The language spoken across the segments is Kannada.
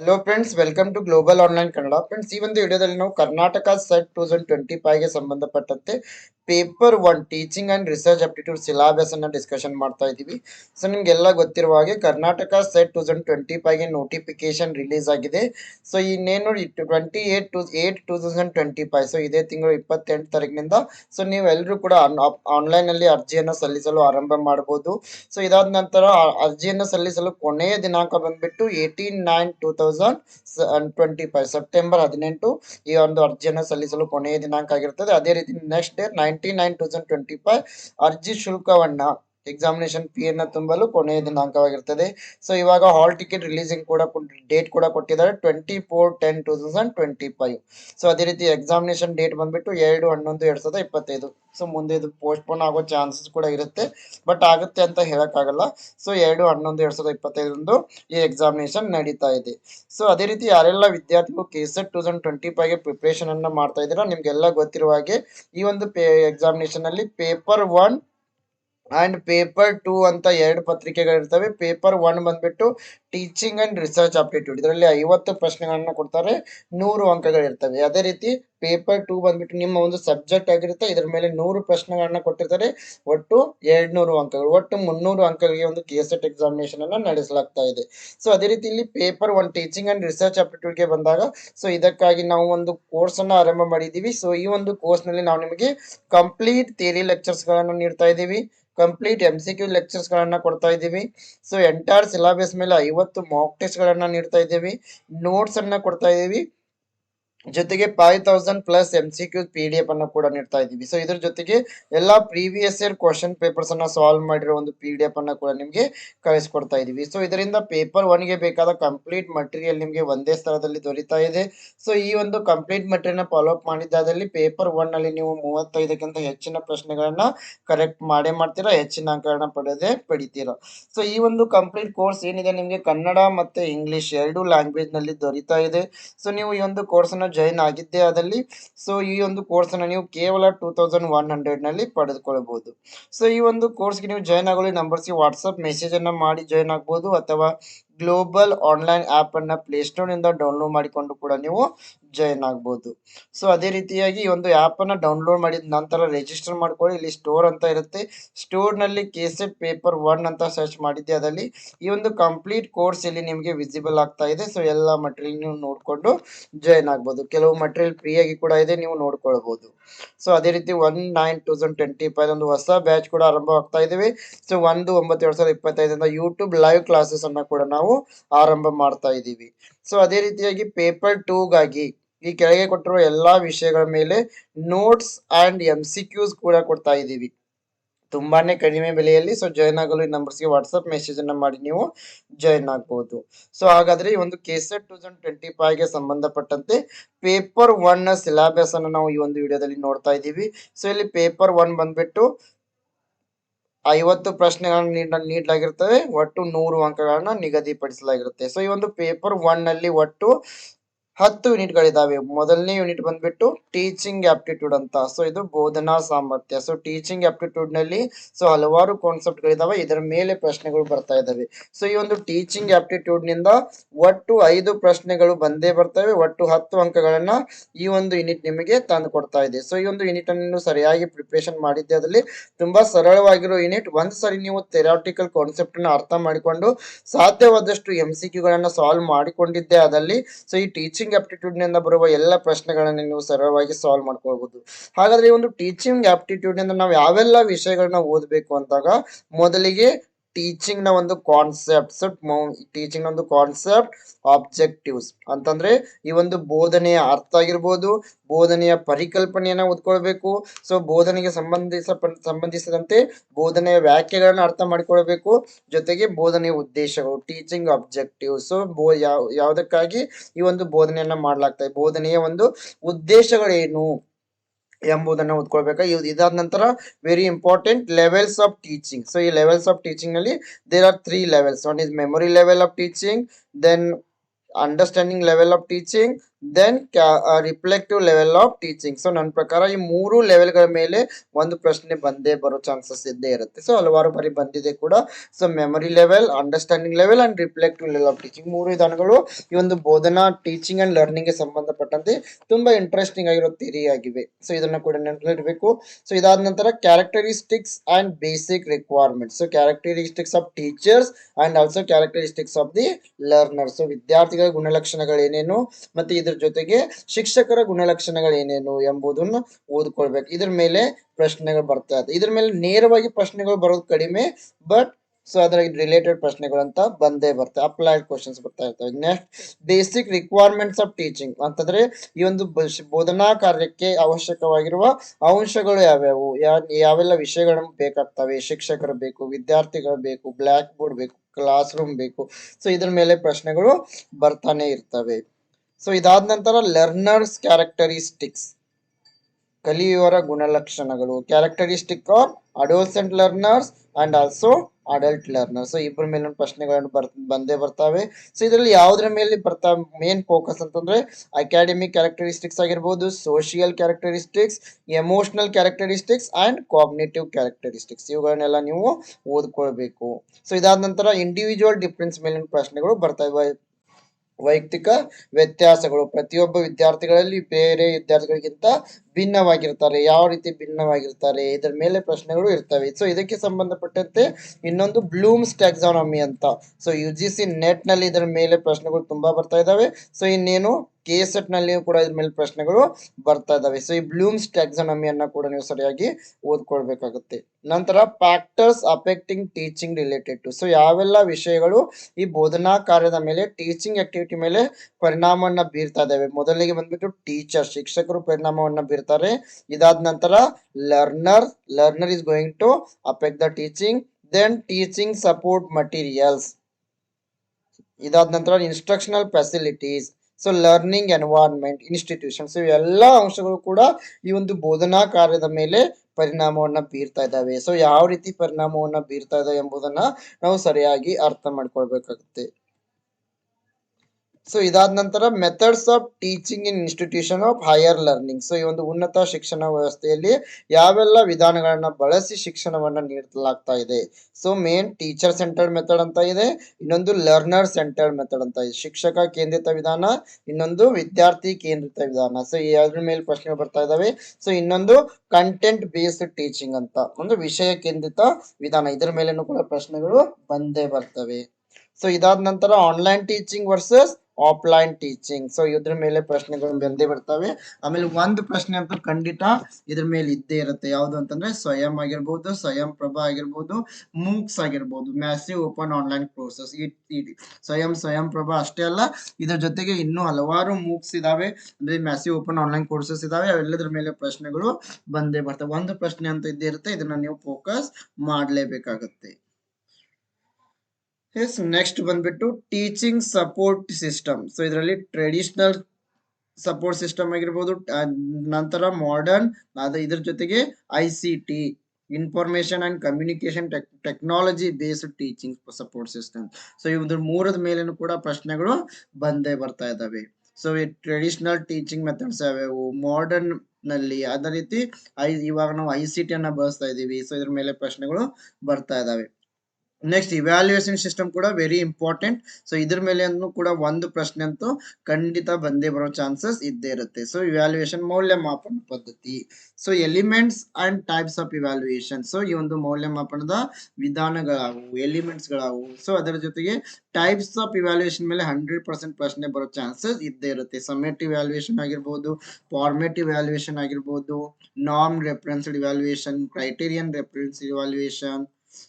Hello friends welcome to global online Kannada friends ಈ ಒಂದು ವಿಡಿಯೋದಲ್ಲಿ ನಾವು Karnataka SET two thousand twenty ಫೈವ್ಗೆ ಸಂಬಂಧಪಟ್ಟಂತೆ paper one teaching and research aptitude syllabus ಅನ್ನ ಡಿಸ್ಕಷನ್ ಮಾಡ್ತಾ ಇದ್ದೀವಿ. ಸೊ ನಿಮಗೆಲ್ಲ ಗೊತ್ತಿರುವ ಹಾಗೆ Karnataka SET two thousand twenty ಫೈವ್ಗೆ notification release ಆಗಿದೆ. ಸೊ ಇನ್ನೇನು twenty eight to eight two thousand twenty five so ಇದೇ ತಿಂಗಳು ಇಪ್ಪತ್ತೆಂಟು ತಾರೀಕಿನಿಂದ ಸೊ ನೀವೆಲ್ಲರೂ ಕೂಡ ಆನ್ಲೈನಲ್ಲಿ ಅರ್ಜಿಯನ್ನು ಸಲ್ಲಿಸಲು ಆರಂಭ ಮಾಡಬಹುದು ಸೊ ಇದಾದ ನಂತರ ಅರ್ಜಿಯನ್ನು ಸಲ್ಲಿಸಲು ಕೊನೆಯ ದಿನಾಂಕ ಬಂದ್ಬಿಟ್ಟು eighteen nine two thousand twenty five September ಹದಿನೆಂಟು, ಈ ಒಂದು ಅರ್ಜಿಯನ್ನು ಸಲ್ಲಿಸಲು ಕೊನೆಯ ದಿನಾಂಕ ಆಗಿರುತ್ತದೆ. ಅದೇ ರೀತಿ next day ninety nine thousand twenty five ಅರ್ಜಿ ಶುಲ್ಕವನ್ನ ಎಕ್ಸಾಮಿನೇಷನ್ ಫೀ ಅನ್ನ ತುಂಬಲು ಕೊನೆಯ ದಿನಾಂಕವಾಗಿರ್ತದೆ ಸೊ ಇವಾಗ ಹಾಲ್ ಟಿಕೆಟ್ ರಿಲೀಸಿಂಗ್ ಕೂಡ ಡೇಟ್ ಕೂಡ ಕೊಟ್ಟಿದ್ದಾರೆ. Twenty four ten two thousand twenty five so ಅದೇ ರೀತಿ ಎಕ್ಸಾಮಿನೇಷನ್ ಡೇಟ್ ಬಂದ್ಬಿಟ್ಟು ಎರಡು, ಹನ್ನೊಂದು, ಎರಡ್ ಸಾವಿರದ ಇಪ್ಪತ್ತೈದು. ಸೊ ಮುಂದೆ ಇದು ಪೋಸ್ಟ್ಪೋನ್ ಆಗೋ ಚಾನ್ಸಸ್ ಕೂಡ ಇರುತ್ತೆ. ಬಟ್ ಆಗುತ್ತೆ ಅಂತ ಹೇಳಕ್ಕಾಗಲ್ಲ. ಸೊ ಎರಡು, ಹನ್ನೊಂದು, ಎರಡ್ ಸಾವಿರದ ಇಪ್ಪತ್ತೈದರಂದು ಈ ಎಕ್ಸಾಮಿನೇಷನ್ ನಡೀತಾ ಇದೆ. ಸೊ ಅದೇ ರೀತಿ ಯಾರೆಲ್ಲ ವಿದ್ಯಾರ್ಥಿಗಳು K SET two thousand twenty ಫೈವ್ಗೆ preparation ಅನ್ನ ಮಾಡ್ತಾ ಇದ್ದೀರಾ ನಿಮ್ಗೆಲ್ಲ ಗೊತ್ತಿರುವ ಹಾಗೆ ಈ ಒಂದು ಪೇ ಎಕ್ಸಾಮಿನೇಷನ್ ಅಲ್ಲಿ paper one and paper two ಅಂತ ಎರಡು ಪತ್ರಿಕೆಗಳಿರ್ತವೆ. ಪೇಪರ್ ಒನ್ ಬಂದ್ಬಿಟ್ಟು ಟೀಚಿಂಗ್ ಅಂಡ್ ರಿಸರ್ಚ್ ಆಪ್ಟಿಟ್ಯೂಡ್ ಇದರಲ್ಲಿ ಐವತ್ತು ಪ್ರಶ್ನೆಗಳನ್ನ ಕೊಡ್ತಾರೆ. ನೂರು ಅಂಕಗಳಿರ್ತವೆ. ಅದೇ ರೀತಿ ಪೇಪರ್ ಟೂ ಬಂದ್ಬಿಟ್ಟು ನಿಮ್ಮ ಒಂದು ಸಬ್ಜೆಕ್ಟ್ ಆಗಿರುತ್ತೆ. ಇದರ ಮೇಲೆ ನೂರು ಪ್ರಶ್ನೆಗಳನ್ನ ಕೊಟ್ಟಿರ್ತಾರೆ. ಒಟ್ಟು ಎರಡ್ನೂರು ಅಂಕಗಳು. ಒಟ್ಟು ಮುನ್ನೂರು ಅಂಕಗಳಿಗೆ ಒಂದು ಕೆ ಎಸ್ ಎಟ್ ಎಕ್ಸಾಮಿನೇಷನ್ ಅನ್ನ ನಡೆಸಲಾಗ್ತಾ ಇದೆ. ಸೊ ಅದೇ ರೀತಿ ಇಲ್ಲಿ paper one teaching and research ಆಪ್ಟಿಟ್ಯೂಡ್ಗೆ ಬಂದಾಗ ಸೊ ಇದಕ್ಕಾಗಿ ನಾವು ಒಂದು ಕೋರ್ಸ್ ಅನ್ನು ಆರಂಭ ಮಾಡಿದ್ದೀವಿ. ಸೊ ಈ ಒಂದು ಕೋರ್ಸ್ನಲ್ಲಿ ನಾವು ನಿಮಗೆ ಕಂಪ್ಲೀಟ್ ಥಿಯರಿ ಲೆಕ್ಚರ್ಸ್ಗಳನ್ನು ನೀಡ್ತಾ ಇದ್ದೀವಿ. Complete M C Q lectures ಗಳನ್ನ ಕೊಡ್ತಾ ಇದ್ದೀವಿ. ಸೊ ಎಂಟೈರ್ ಸಿಲಾಬಸ್ ಮೇಲೆ ಐವತ್ತು ಮಾಕ್ ಟೆಸ್ಟ್ ಗಳನ್ನ ನೀಡ್ತಾ ಇದ್ದೀವಿ. ನೋಟ್ಸ್ ಅನ್ನ ಕೊಡ್ತಾ ಇದ್ದೀವಿ. ಜೊತೆಗೆ five thousand plus M C Q P D F ಅನ್ನು ಕೂಡ ನೀಡ್ತಾ ಇದ್ದೀವಿ. ಸೊ ಇದ್ರ ಜೊತೆಗೆ ಎಲ್ಲಾ ಪ್ರೀವಿಯಸ್ ಇಯರ್ ಕ್ವಶನ್ ಪೇಪರ್ಸ್ ಅನ್ನ ಸಾಲ್ವ್ ಮಾಡಿರೋ ಒಂದು ಪಿ ಡಿ ಎಫ್ ಅನ್ನ ಕೂಡ ನಿಮಗೆ ಕಳಿಸ್ಕೊಡ್ತಾ ಇದ್ದೀವಿ. ಸೊ ಇದರಿಂದ ಪೇಪರ್ ಒನ್ಗೆ ಬೇಕಾದ ಕಂಪ್ಲೀಟ್ ಮಟೀರಿಯಲ್ ನಿಮಗೆ ಒಂದೇ ಸ್ಥಳದಲ್ಲಿ ದೊರೀತಾ ಇದೆ. ಸೊ ಈ ಒಂದು ಕಂಪ್ಲೀಟ್ ಮಟೀರಿಯಲ್ ಫಾಲೋ ಅಪ್ ಮಾಡಿದ್ದಾದಲ್ಲಿ ಪೇಪರ್ ಒನ್ನಲ್ಲಿ ನೀವು ಮೂವತ್ತೈದಕ್ಕಿಂತ ಹೆಚ್ಚಿನ ಪ್ರಶ್ನೆಗಳನ್ನ ಕರೆಕ್ಟ್ ಮಾಡೇ ಮಾಡ್ತೀರಾ ಹೆಚ್ಚಿನ ಅಂಕಗಳನ್ನ ಪಡೆದೇ ಪಡಿತೀರಾ. ಸೊ ಈ ಒಂದು ಕಂಪ್ಲೀಟ್ ಕೋರ್ಸ್ ಏನಿದೆ ನಿಮಗೆ ಕನ್ನಡ ಮತ್ತೆ ಇಂಗ್ಲಿಷ್ ಎರಡು ಲ್ಯಾಂಗ್ವೇಜ್ನಲ್ಲಿ ದೊರೀತಾ ಇದೆ. ಸೊ ನೀವು ಈ ಒಂದು ಕೋರ್ಸ್ ಅನ್ನ ಜಾಯಿನ್ ಆಗಿದ್ದೇ ಆದಲ್ಲಿ ಸೊ ಈ ಒಂದು ಕೋರ್ಸ್ ಅನ್ನ ನೀವು ಕೇವಲ ಟೂ ತೌಸಂಡ್ ಒನ್ ಹಂಡ್ರೆಡ್ನಲ್ಲಿ ಪಡೆದುಕೊಳ್ಳಬಹುದು ಸೊ ಈ ಒಂದು ಕೋರ್ಸ್ಗೆ ನೀವು ಜಾಯಿನ್ ಆಗಲು ನಂಬರ್ಸ್ಗೆ ವಾಟ್ಸಪ್ ಮೆಸೇಜ್ ಅನ್ನ ಮಾಡಿ ಜಾಯಿನ್ ಆಗ್ಬೋದು, ಅಥವಾ ಗ್ಲೋಬಲ್ ಆನ್ಲೈನ್ ಆಪ್ ಅನ್ನ ಪ್ಲೇಸ್ಟೋರ್ ಇಂದ ಡೌನ್ಲೋಡ್ ಮಾಡಿಕೊಂಡು ಕೂಡ ನೀವು ಜಾಯಿನ್ ಆಗ್ಬೋದು. ಸೊ ಅದೇ ರೀತಿಯಾಗಿ ಒಂದು ಆಪ್ ಅನ್ನ ಡೌನ್ಲೋಡ್ ಮಾಡಿದ ನಂತರ ರಿಜಿಸ್ಟರ್ ಮಾಡ್ಕೊಳ್ಳಿ. ಇಲ್ಲಿ ಸ್ಟೋರ್ ಅಂತ ಇರುತ್ತೆ. ಸ್ಟೋರ್ನಲ್ಲಿ ಕೇಸೆಟ್ ಪೇಪರ್ ಒನ್ ಅಂತ ಸರ್ಚ್ ಮಾಡಿದ್ದೆ. ಅದರಲ್ಲಿ ಈ ಒಂದು ಕಂಪ್ಲೀಟ್ ಕೋರ್ಸ್ ಇಲ್ಲಿ ನಿಮಗೆ ವಿಸಿಬಲ್ ಆಗ್ತಾ ಇದೆ. ಸೊ ಎಲ್ಲ ಮಟೀರಿಯಲ್ ನೀವು ನೋಡ್ಕೊಂಡು ಜಾಯಿನ್ ಆಗ್ಬೋದು. ಕೆಲವು ಮಟೀರಿಯಲ್ ಫ್ರೀ ಆಗಿ ಕೂಡ ಇದೆ. ನೀವು ನೋಡ್ಕೊಳ್ಬಹುದು ಸೊ ಅದೇ ರೀತಿ one nine thousand twenty five ಒಂದು ಹೊಸ ಬ್ಯಾಚ್ ಕೂಡ ಆರಂಭವಾಗ್ತಾ ಇದ್ದೀವಿ ಸೊ ಒಂದು ಒಂಬತ್ತು ಎರಡು ಸಾವಿರದ ಇಪ್ಪತ್ತೈದರಿಂದ ಯೂಟ್ಯೂಬ್ ಲೈವ್ ಕ್ಲಾಸಸ್ ಅನ್ನ ಕೂಡ ನಾವು ಆರಂಭ ಮಾಡ್ತಾ ಇದ್ದೀವಿ. ಸೊ ಅದೇ ರೀತಿಯಾಗಿ ಪೇಪರ್ ಟೂಗಾಗಿ ಈ ಕೆಳಗೆ ಕೊಟ್ಟಿರುವ ಎಲ್ಲಾ ವಿಷಯಗಳ ಮೇಲೆ notes and M C Qs ಕೂಡ ಕೊಡ್ತಾ ಇದ್ದೀವಿ. ತುಂಬಾನೇ ಕಡಿಮೆ ಬೆಲೆಯಲ್ಲಿ ಸೊ ಜಾಯ್ನ್ ಆಗಲು ಈ ನಂಬರ್ಸ್ಗೆ ವಾಟ್ಸಪ್ ಮೆಸೇಜ್ ಅನ್ನ ಮಾಡಿ ನೀವು ಜಾಯ್ನ್ ಆಗಬಹುದು ಸೊ ಹಾಗಾದ್ರೆ ಈ ಒಂದು ಕೆಸೆಟ್ ಟೂ ತೌಸಂಡ್ ಟ್ವೆಂಟಿ ಫೈವ್ಗೆ ಸಂಬಂಧಪಟ್ಟಂತೆ ಪೇಪರ್ ಒನ್ ಸಿಲಾಬಸ್ ಅನ್ನು ನಾವು ಈ ಒಂದು ವಿಡಿಯೋದಲ್ಲಿ ನೋಡ್ತಾ ಇದ್ದೀವಿ. ಸೊ ಇಲ್ಲಿ ಪೇಪರ್ ಒನ್ ಬಂದ್ಬಿಟ್ಟು ಐವತ್ತು ಪ್ರಶ್ನೆಗಳನ್ನು ನೀಡ ಒಟ್ಟು ನೂರು ಅಂಕಗಳನ್ನ ನಿಗದಿಪಡಿಸಲಾಗಿರುತ್ತೆ. ಸೊ ಈ ಒಂದು ಪೇಪರ್ ಒನ್ನಲ್ಲಿ ಒಟ್ಟು ಹತ್ತು ಯೂನಿಟ್ ಗಳಿದಾವೆ ಮೊದಲನೇ ಯೂನಿಟ್ ಬಂದ್ಬಿಟ್ಟು ಟೀಚಿಂಗ್ ಆಪ್ಟಿಟ್ಯೂಡ್ ಅಂತ. ಸೊ ಇದು ಬೋಧನಾ ಸಾಮರ್ಥ್ಯ. ಸೊ ಟೀಚಿಂಗ್ ಆಪ್ಟಿಟ್ಯೂಡ್ನಲ್ಲಿ ಸೊ ಹಲವಾರು ಕಾನ್ಸೆಪ್ಟ್ ಗಳಿದಾವೆ. ಇದರ ಮೇಲೆ ಪ್ರಶ್ನೆಗಳು ಬರ್ತಾ ಇದಾವೆ. ಸೊ ಈ ಒಂದು ಟೀಚಿಂಗ್ ಆಪ್ಟಿಟ್ಯೂಡ್ನಿಂದ ಒಟ್ಟು ಐದು ಪ್ರಶ್ನೆಗಳು ಬಂದೇ ಬರ್ತವೆ. ಒಟ್ಟು ಹತ್ತು ಅಂಕಗಳನ್ನ ಈ ಒಂದು ಯೂನಿಟ್ ನಿಮಗೆ ತಂದು ಕೊಡ್ತಾ ಇದೆ. ಸೊ ಈ ಒಂದು ಯೂನಿಟ್ ಅನ್ನು ಸರಿಯಾಗಿ ಪ್ರಿಪರೇಷನ್ ಮಾಡಿದ್ದೆ ಅದರಲ್ಲಿ ತುಂಬಾ ಸರಳವಾಗಿರೋ ಯೂನಿಟ್ ಒಂದ್ ಸರಿ ನೀವು ಥೆರಾಟಿಕಲ್ ಕಾನ್ಸೆಪ್ಟ್ ಅನ್ನು ಅರ್ಥ ಮಾಡಿಕೊಂಡು ಸಾಧ್ಯವಾದಷ್ಟು ಎಂ ಸಿ ಕ್ಯೂಗಳನ್ನ ಸಾಲ್ವ್ ಮಾಡಿಕೊಂಡಿದ್ದೆ ಅದರಲ್ಲಿ. ಸೊ ಈ ಟೀಚಿಂಗ್ ಆಪ್ಟಿಟ್ಯೂಡ್ನಿಂದ ಬರುವ ಎಲ್ಲ ಪ್ರಶ್ನೆಗಳನ್ನ ನೀವು ಸರಳವಾಗಿ ಸಾಲ್ವ್ ಮಾಡ್ಕೊಳ್ಬಹುದು. ಹಾಗಾದ್ರೆ ಈ ಒಂದು ಟೀಚಿಂಗ್ ಆಪ್ಟಿಟ್ಯೂಡ್ನಿಂದ ನಾವು ಯಾವೆಲ್ಲ ವಿಷಯಗಳನ್ನ ಓದಬೇಕು ಅಂದಾಗ ಮೊದಲಿಗೆ ಟೀಚಿಂಗ್ನ ಒಂದು ಕಾನ್ಸೆಪ್ಟ್ಸ್ ಟೀಚಿಂಗ್ನ ಒಂದು ಕಾನ್ಸೆಪ್ಟ್ ಆಬ್ಜೆಕ್ಟಿವ್ಸ್ ಅಂತಂದ್ರೆ, ಈ ಒಂದು ಬೋಧನೆಯ ಅರ್ಥ ಆಗಿರ್ಬೋದು, ಬೋಧನೆಯ ಪರಿಕಲ್ಪನೆಯನ್ನ ಓದ್ಕೊಳ್ಬೇಕು. ಸೊ ಬೋಧನೆಗೆ ಸಂಬಂಧಿಸ, ಸಂಬಂಧಿಸಿದಂತೆ ಬೋಧನೆಯ ವ್ಯಾಖ್ಯೆಗಳನ್ನ ಅರ್ಥ ಮಾಡ್ಕೊಳ್ಬೇಕು. ಜೊತೆಗೆ ಬೋಧನೆಯ ಉದ್ದೇಶಗಳು ಟೀಚಿಂಗ್ ಆಬ್ಜೆಕ್ಟಿವ್ ಸೊ ಬೋ, ಯಾವ, ಯಾವುದಕ್ಕಾಗಿ ಈ ಒಂದು ಬೋಧನೆಯನ್ನ ಮಾಡ್ಲಾಗ್ತದೆ ಬೋಧನೆಯ ಒಂದು ಉದ್ದೇಶಗಳೇನು? ಎಂಬುದನ್ನು ಓದ್ಕೊಳ್ಬೇಕು ಇದು ಇದಾದ ನಂತರ very important levels of teaching so ಈ levels of ಟೀಚಿಂಗ್ನಲ್ಲಿ there are three levels one is memory level of teaching then understanding level of teaching then reflective level of teaching so ನನ್ನ ಪ್ರಕಾರ ಈ ಮೂರು ಲೆವೆಲ್ಗಳ ಮೇಲೆ ಒಂದು ಪ್ರಶ್ನೆ ಬಂದೇ ಬರೋ ಚಾನ್ಸಸ್ ಇದ್ದೇ ಇರುತ್ತೆ. ಸೊ ಹಲವಾರು ಬಾರಿ ಬಂದಿದೆ ಕೂಡ. So memory level understanding level and reflective level of teaching ಮೂರು ವಿಧಾನಗಳು ಈ ಒಂದು ಬೋಧನಾ ಟೀಚಿಂಗ್ ಅಂಡ್ ಲರ್ನಿಂಗ್ಗೆ ಸಂಬಂಧಪಟ್ಟಂತೆ ತುಂಬಾ ಇಂಟ್ರೆಸ್ಟಿಂಗ್ ಆಗಿರೋ ಥಿಯರಿ ಆಗಿವೆ. ಸೊ ಇದನ್ನ ಕೂಡ ನೆನಪಿಡಬೇಕು ಸೊ ಇದಾದ ನಂತರ characteristics and basic requirement so characteristics of teachers and also characteristics of the learner so ವಿದ್ಯಾರ್ಥಿಗಳ ಗುಣಲಕ್ಷಣಗಳು ಏನೇನು ಮತ್ತೆ ಇದ್ರ ಜೊತೆಗೆ ಶಿಕ್ಷಕರ ಗುಣಲಕ್ಷಣಗಳು ಏನೇನು ಎಂಬುದನ್ನು ಓದ್ಕೊಳ್ಬೇಕು. ಇದ್ರ ಮೇಲೆ ಪ್ರಶ್ನೆಗಳು ಬರ್ತಾ ಇದೆ. ಇದ್ರ ಮೇಲೆ ನೇರವಾಗಿ ಪ್ರಶ್ನೆಗಳು ಬರೋದು ಕಡಿಮೆ, ಬಟ್ ಸೊ ಅದರ ರಿಲೇಟೆಡ್ ಪ್ರಶ್ನೆಗಳು ಅಂತ ಬಂದೇ ಬರ್ತವೆ ಅಪ್ಲೈಡ್ ಕ್ವಶನ್ಸ್ ಬರ್ತಾ ಇರ್ತವೆ. Next basic requirements of teaching ಅಂತಂದ್ರೆ ಈ ಒಂದು ಬೋಧನಾ ಕಾರ್ಯಕ್ಕೆ ಅವಶ್ಯಕವಾಗಿರುವ ಅಂಶಗಳು ಯಾವ್ಯಾವು? ಯಾವೆಲ್ಲ ವಿಷಯಗಳು ಬೇಕಾಗ್ತವೆ? ಶಿಕ್ಷಕರು ಬೇಕು, ವಿದ್ಯಾರ್ಥಿಗಳು ಬೇಕು ಬ್ಲ್ಯಾಕ್ ಬೋರ್ಡ್ ಬೇಕು ಕ್ಲಾಸ್ ರೂಮ್ ಬೇಕು. ಸೊ ಇದ್ರ ಮೇಲೆ ಪ್ರಶ್ನೆಗಳು ಬರ್ತಾನೆ ಇರ್ತವೆ. ಸೊ ಇದಾದ ನಂತರ ಲರ್ನರ್ಸ್ ಕ್ಯಾರೆಕ್ಟರಿಸ್ಟಿಕ್ಸ್ ಕಲಿಯುವರ ಗುಣಲಕ್ಷಣಗಳು. Characteristic of adolescent learners and also adult learner so ಇಬ್ಬರ ಮೇಲೆ ಪ್ರಶ್ನೆಗಳನ್ನು ಬರ್, ಬಂದೇ ಬರ್ತಾವೆ. ಸೊ ಇದರಲ್ಲಿ ಯಾವುದರ ಮೇಲೆ ಬರ್ತಾ, ಮೇನ್ ಫೋಕಸ್ ಅಂತಂದ್ರೆ ಅಕಾಡೆಮಿಕ್ ಕ್ಯಾರೆಕ್ಟರಿಸ್ಟಿಕ್ಸ್ ಆಗಿರ್ಬೋದು social characteristics emotional characteristics and cognitive characteristics ಇವುಗಳನ್ನೆಲ್ಲ ನೀವು ಓದ್ಕೊಳ್ಬೇಕು. ಸೊ ಇದಾದ ನಂತರ ಇಂಡಿವಿಜುವಲ್ ಡಿಫ್ರೆನ್ಸ್ ಮೇಲಿನ ಪ್ರಶ್ನೆಗಳು ಬರ್ತಾ ವೈಯಕ್ತಿಕ ವ್ಯತ್ಯಾಸಗಳು. ಪ್ರತಿಯೊಬ್ಬ ವಿದ್ಯಾರ್ಥಿಗಳಲ್ಲಿ ಬೇರೆ ವಿದ್ಯಾರ್ಥಿಗಳಿಗಿಂತ ಭಿನ್ನವಾಗಿರ್ತಾರೆ. ಯಾವ ರೀತಿ ಭಿನ್ನವಾಗಿರ್ತಾರೆ? ಇದರ ಮೇಲೆ ಪ್ರಶ್ನೆಗಳು ಇರ್ತವೆ. ಸೊ ಇದಕ್ಕೆ ಸಂಬಂಧಪಟ್ಟಂತೆ ಇನ್ನೊಂದು ಬ್ಲೂಮ್ಸ್ ಟ್ಯಾಕ್ಸಾನಮಿ ಅಂತ. ಸೊ ಯು ಜಿ ಸಿ ನೆಟ್ನಲ್ಲಿ ಇದರ ಮೇಲೆ ಪ್ರಶ್ನೆಗಳು ತುಂಬಾ ಬರ್ತಾ ಇದಾವೆ. ಸೊ ಇನ್ನೇನು ಕೆ ನಲ್ಲಿಯೂ ಕೂಡ ಇದ್ರ ಮೇಲೆ ಪ್ರಶ್ನೆಗಳು ಬರ್ತಾ ಇದಾವೆ. ಸೊ ಈ ಬ್ಲೂಮ್ಸ್ ಟ್ಯಾಕ್ಸಾನಮಿಯನ್ನ ಕೂಡ ನೀವು ಸರಿಯಾಗಿ ಓದ್ಕೊಳ್ಬೇಕಾಗುತ್ತೆ. ನಂತರ factors affecting teaching related to so ಯಾವೆಲ್ಲ ವಿಷಯಗಳು ಈ ಬೋಧನಾ ಕಾರ್ಯದ ಮೇಲೆ ಟೀಚಿಂಗ್ ಆಕ್ಟಿವಿಟಿ ಮೇಲೆ ಪರಿಣಾಮವನ್ನ ಬೀರ್ತಾ ಇದಾವೆ? ಮೊದಲಿಗೆ ಬಂದ್ಬಿಟ್ಟು ಟೀಚರ್ ಶಿಕ್ಷಕರು ಪರಿಣಾಮವನ್ನ ಬೀರ್ತಾರೆ. ಇದಾದ ನಂತರ learner learner is going to affect the teaching then teaching support materials ಇದಾದ ನಂತರ instructional facilities so learning environment institution so ಇವೆಲ್ಲ ಅಂಶಗಳು ಕೂಡ ಈ ಒಂದು ಬೋಧನಾ ಕಾರ್ಯದ ಮೇಲೆ ಪರಿಣಾಮವನ್ನು ಬೀರ್ತಾ ಇದ್ದಾವೆ. ಸೊ ಯಾವ ರೀತಿ ಪರಿಣಾಮವನ್ನು ಬೀರ್ತಾ ಇದೆ ಎಂಬುದನ್ನ ನಾವು ಸರಿಯಾಗಿ ಅರ್ಥ ಮಾಡ್ಕೊಳ್ಬೇಕಾಗುತ್ತೆ. ಸೊ ಇದಾದ ನಂತರ methods of teaching in institution of higher learning so ಈ ಒಂದು ಉನ್ನತ ಶಿಕ್ಷಣ ವ್ಯವಸ್ಥೆಯಲ್ಲಿ ಯಾವೆಲ್ಲ ವಿಧಾನಗಳನ್ನ ಬಳಸಿ ಶಿಕ್ಷಣವನ್ನ ನೀಡಲಾಗ್ತಾ ಇದೆ? So main teacher centred method ಅಂತ ಇದೆ, ಇನ್ನೊಂದು ಲರ್ನರ್ ಸೆಂಟರ್ಡ್ ಮೆಥಡ್ ಅಂತ ಇದೆ. ಶಿಕ್ಷಕ ಕೇಂದ್ರಿತ ವಿಧಾನ, ಇನ್ನೊಂದು ವಿದ್ಯಾರ್ಥಿ ಕೇಂದ್ರಿತ ವಿಧಾನ. ಸೊ ಅದ್ರ ಮೇಲೆ ಪ್ರಶ್ನೆ ಬರ್ತಾ ಇದಾವೆ. ಸೊ ಇನ್ನೊಂದು ಕಂಟೆಂಟ್ ಬೇಸ್ಡ್ ಟೀಚಿಂಗ್ ಅಂತ, ಒಂದು ವಿಷಯ ಕೇಂದ್ರಿತ ವಿಧಾನ. ಇದರ ಮೇಲೆನೂ ಕೂಡ ಪ್ರಶ್ನೆಗಳು ಬಂದೇ ಬರ್ತವೆ. ಸೊ ಇದಾದ ನಂತರ online teaching versus offline teaching so ಇದ್ರ ಮೇಲೆ ಪ್ರಶ್ನೆಗಳು ಬಂದೇ ಬರ್ತವೆ. ಆಮೇಲೆ ಒಂದು ಪ್ರಶ್ನೆ ಅಂತೂ ಖಂಡಿತ ಇದ್ರ ಮೇಲೆ ಇದ್ದೇ ಇರುತ್ತೆ. ಯಾವುದು ಅಂತಂದ್ರೆ ಸ್ವಯಂ ಆಗಿರ್ಬೋದು, ಸ್ವಯಂ ಪ್ರಭಾ ಆಗಿರ್ಬೋದು, ಮೂಕ್ಸ್ ಆಗಿರ್ಬೋದು ಮ್ಯಾಸಿವ್ ಓಪನ್ ಆನ್ಲೈನ್ ಕೋರ್ಸಸ್ ಈ ಸ್ವಯಂ ಸ್ವಯಂ ಪ್ರಭಾ ಅಷ್ಟೇ ಅಲ್ಲ, ಇದ್ರ ಜೊತೆಗೆ ಇನ್ನೂ ಹಲವಾರು ಮೂಕ್ಸ್ ಇದಾವೆ. ಅಂದ್ರೆ ಮ್ಯಾಸಿವ್ ಓಪನ್ ಆನ್ಲೈನ್ ಕೋರ್ಸಸ್ ಇದಾವೆ. ಅವೆಲ್ಲದ್ರ ಮೇಲೆ ಪ್ರಶ್ನೆಗಳು ಬಂದೇ ಬರ್ತವೆ. ಒಂದು ಪ್ರಶ್ನೆ ಅಂತ ಇದ್ದೇ ಇರುತ್ತೆ. ಇದನ್ನ ನೀವು ಫೋಕಸ್ ಮಾಡಲೇಬೇಕಾಗುತ್ತೆ. ಎಸ್ ನೆಕ್ಸ್ಟ್ ಬಂದ್ಬಿಟ್ಟು ಟೀಚಿಂಗ್ ಸಪೋರ್ಟ್ ಸಿಸ್ಟಮ್ ಸೊ ಇದರಲ್ಲಿ ಟ್ರೆಡಿಷನಲ್ ಸಪೋರ್ಟ್ ಸಿಸ್ಟಮ್ ಆಗಿರ್ಬೋದು ನಂತರ ಮಾಡರ್ನ್ ಅದ ಇದ್ರ ಜೊತೆಗೆ I C T information and communication technology based teaching support system so ಇದ್ರ ಮೂರದ ಮೇಲೇನು ಕೂಡ ಪ್ರಶ್ನೆಗಳು ಬಂದೇ ಬರ್ತಾ ಇದಾವೆ. ಸೊ ಈ ಟ್ರೆಡಿಷನಲ್ ಟೀಚಿಂಗ್ ಮೆಥಡ್ಸ್ ಯಾವ್ಯಾವು? ಮಾಡರ್ನ್ನಲ್ಲಿ ಅದೇ ರೀತಿ, ಐ, ಇವಾಗ ನಾವು ಐ ಸಿ ಟಿ ಅನ್ನ ಬಳಸ್ತಾ ಇದೀವಿ. ಸೊ ಇದ್ರ ಮೇಲೆ ಪ್ರಶ್ನೆಗಳು ಬರ್ತಾ ಇದಾವೆ. ನೆಕ್ಸ್ಟ್ ಇವ್ಯಾಲ್ಯೂಯೇಷನ್ ಸಿಸ್ಟಮ್ ಕೂಡ ವೆರಿ ಇಂಪಾರ್ಟೆಂಟ್ ಸೊ ಇದ್ರ ಮೇಲೆ ಕೂಡ ಒಂದು ಪ್ರಶ್ನೆ ಅಂತೂ ಖಂಡಿತ ಬಂದೇ ಬರೋ ಚಾನ್ಸಸ್ ಇದ್ದೇ ಇರುತ್ತೆ ಸೊ ಇವ್ಯಾಲ್ಯೂಯೇಷನ್ ಮೌಲ್ಯಮಾಪನ ಪದ್ಧತಿ so elements and types of evaluation so ಈ ಒಂದು ಮೌಲ್ಯಮಾಪನದ ವಿಧಾನಗಳಾವು ಎಲಿಮೆಂಟ್ಸ್ ಗಳಾವು ಸೊ ಅದರ ಜೊತೆಗೆ ಟೈಪ್ಸ್ ಆಫ್ ಇವ್ಯಾಲ್ಯೂಯೇಷನ್ ಮೇಲೆ ಹಂಡ್ರೆಡ್ ಪರ್ಸೆಂಟ್ ಪ್ರಶ್ನೆ ಬರೋ ಚಾನ್ಸಸ್ ಇದ್ದೇ ಇರುತ್ತೆ ಸಮೇಟ್ ಇವ್ಯಾಲ್ಯೂಯೇಷನ್ ಆಗಿರ್ಬೋದು ಫಾರ್ಮೆಟ್ ಇವ್ಯಾಲ್ಯೂಯೇಷನ್ ಆಗಿರ್ಬೋದು ನಾಮ್ referenced evaluation criterion reference evaluation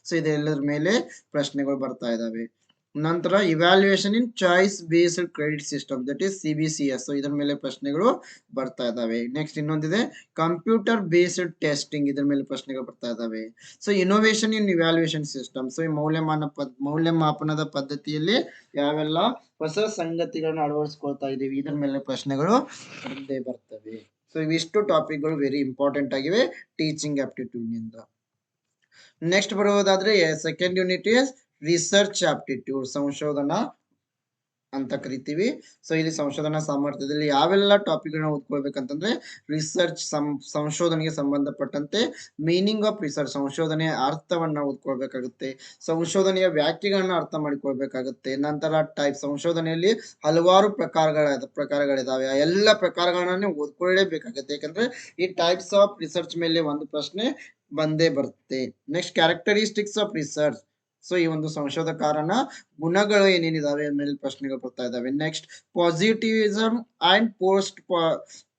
so ಇದೆಲ್ಲದರ ಮೇಲೆ ಪ್ರಶ್ನೆಗಳು ಬರ್ತಾ ಇದಾವೆ. ನಂತರ evaluation in choice based credit system that is C B C S so ಇದ್ರ ಮೇಲೆ ಪ್ರಶ್ನೆಗಳು ಬರ್ತಾ ಇದಾವೆ. ನೆಕ್ಸ್ಟ್ ಇನ್ನೊಂದಿದೆ ಕಂಪ್ಯೂಟರ್ ಬೇಸ್ಡ್ ಟೆಸ್ಟಿಂಗ್ ಇದ್ರ ಮೇಲೆ ಪ್ರಶ್ನೆಗಳು ಬರ್ತಾ ಇದಾವೆ. So innovation in evaluation system so ಈ ಮೌಲ್ಯಮಾನ ಪದ್, ಮೌಲ್ಯಮಾಪನದ ಪದ್ಧತಿಯಲ್ಲಿ ಯಾವೆಲ್ಲ ಹೊಸ ಸಂಗತಿಗಳನ್ನ ಅಳವಡಿಸ್ಕೊಳ್ತಾ ಇದೀವಿ ಇದ್ರ ಮೇಲೆ ಪ್ರಶ್ನೆಗಳು ಬಂದೇ ಬರ್ತವೆ. ಸೊ ಇವಿಷ್ಟು ಟಾಪಿಕ್ಗಳು ವೆರಿ ಇಂಪಾರ್ಟೆಂಟ್ ಆಗಿವೆ ಟೀಚಿಂಗ್ ಆಪ್ಟಿಟ್ಯೂಡ್ನಿಂದ. Next ಬರುವುದಾದ್ರೆ second unit is research aptitude ಸಂಶೋಧನಾ ಅಂತ ಕರಿತೀವಿ. ಸೊ ಇಲ್ಲಿ ಸಂಶೋಧನಾ ಸಾಮರ್ಥ್ಯದಲ್ಲಿ ಯಾವೆಲ್ಲ ಟಾಪಿಕ್ಗಳನ್ನ ಓದ್ಕೊಳ್ಬೇಕಂತಂದ್ರೆ ರಿಸರ್ಚ್ ಸಂಶೋಧನೆಗೆ ಸಂಬಂಧಪಟ್ಟಂತೆ ಮೀನಿಂಗ್ ಆಫ್ ರಿಸರ್ಚ್ ಸಂಶೋಧನೆಯ ಅರ್ಥವನ್ನ ಓದ್ಕೊಳ್ಬೇಕಾಗುತ್ತೆ. ಸಂಶೋಧನೆಯ ವ್ಯಾಖ್ಯೆಗಳನ್ನ ಅರ್ಥ ಮಾಡಿಕೊಳ್ಬೇಕಾಗುತ್ತೆ. ನಂತರ ಟೈಪ್ ಸಂಶೋಧನೆಯಲ್ಲಿ ಹಲವಾರು ಪ್ರಕಾರಗಳ, ಪ್ರಕಾರಗಳಿದಾವೆ. ಆ ಎಲ್ಲ ಪ್ರಕಾರಗಳನ್ನ ಓದ್ಕೊಳ್ಳೇಬೇಕಾಗುತ್ತೆ ಯಾಕಂದ್ರೆ ಈ ಟೈಪ್ಸ್ ಆಫ್ ರಿಸರ್ಚ್ ಮೇಲೆ ಒಂದು ಪ್ರಶ್ನೆ ಬಂದೇ ಬರುತ್ತೆ. Next characteristics of research so ಈ ಒಂದು ಸಂಶೋಧಕರನ ಗುಣಗಳು ಏನೇನಿದಾವೆ ಮೇಲೆ ಪ್ರಶ್ನೆಗಳು ಬರ್ತಾ ಇದಾವೆ. Next positivism and post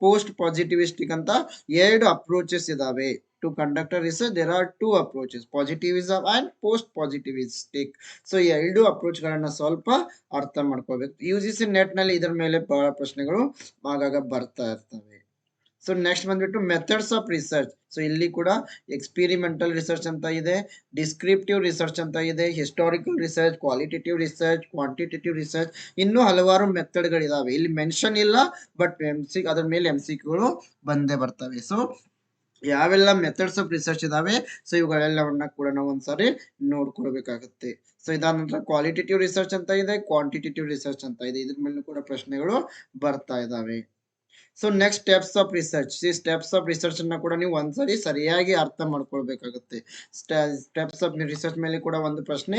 post positivistic ಅಂತ ಎರಡು ಅಪ್ರೋಚಸ್ ಇದಾವೆ. To conduct research there are two approaches positivism and post positivistic so ಈ ಎರಡು ಅಪ್ರೋಚ್ ಗಳನ್ನ ಸ್ವಲ್ಪ ಅರ್ಥ ಮಾಡ್ಕೋಬೇಕು. ಯು ಜಿ ಸಿ ನೆಟ್ನಲ್ಲಿ ಇದರ ಮೇಲೆ ಬಹಳ ಪ್ರಶ್ನೆಗಳು ಆಗಾಗ ಬರ್ತಾ ಇರ್ತವೆ. ಸೊ ನೆಕ್ಸ್ಟ್ ಬಂದ್ಬಿಟ್ಟು ಮೆಥಡ್ಸ್ ಆಫ್ ರಿಸರ್ಚ್ ಸೊ ಇಲ್ಲಿ ಕೂಡ ಎಕ್ಸ್ಪಿರಿಮೆಂಟಲ್ ರಿಸರ್ಚ್ ಅಂತ ಇದೆ ಡಿಸ್ಕ್ರಿಪ್ಟಿವ್ ರಿಸರ್ಚ್ ಅಂತ ಇದೆ historical research qualitative research quantitative research ಇನ್ನೂ ಹಲವಾರು ಮೆಥಡ್ಗಳಿದಾವೆ ಇಲ್ಲಿ ಮೆನ್ಷನ್ ಇಲ್ಲ ಬಟ್ ಎಂ ಸಿ ಅದ್ರ ಮೇಲೆ ಎಂ ಸಿ ಬಂದೇ ಬರ್ತವೆ. ಸೊ ಯಾವೆಲ್ಲ ಮೆಥಡ್ಸ್ ಆಫ್ ರಿಸರ್ಚ್ ಇದಾವೆ? ಸೊ ಇವುಗಳೆಲ್ಲವನ್ನ ಕೂಡ ನಾವು ಒಂದ್ಸಾರಿ ನೋಡ್ಕೊಳ್ಬೇಕಾಗುತ್ತೆ. ಸೊ ಇದಾದ ನಂತರ ಕ್ವಾಲಿಟೇಟಿವ್ ರಿಸರ್ಚ್ ಅಂತ ಇದೆ ಕ್ವಾಂಟಿಟೇಟಿವ್ ರಿಸರ್ಚ್ ಅಂತ ಇದೆ. ಇದ್ರ ಮೇಲೂ ಕೂಡ ಪ್ರಶ್ನೆಗಳು ಬರ್ತಾ ಇದಾವೆ. So next steps of research ಈ ಸ್ಟೆಪ್ಸ್ ಆಫ್ ರಿಸರ್ಚ್ ಅನ್ನ ಕೂಡ ನೀವು ಒಂದ್ಸರಿ ಸರಿಯಾಗಿ ಅರ್ಥ ಮಾಡ್ಕೊಳ್ಬೇಕಾಗುತ್ತೆ. ಸ್ಟೆಪ್ಸ್ ಆಫ್ ರಿಸರ್ಚ್ ಮೇಲೆ ಕೂಡ ಒಂದು ಪ್ರಶ್ನೆ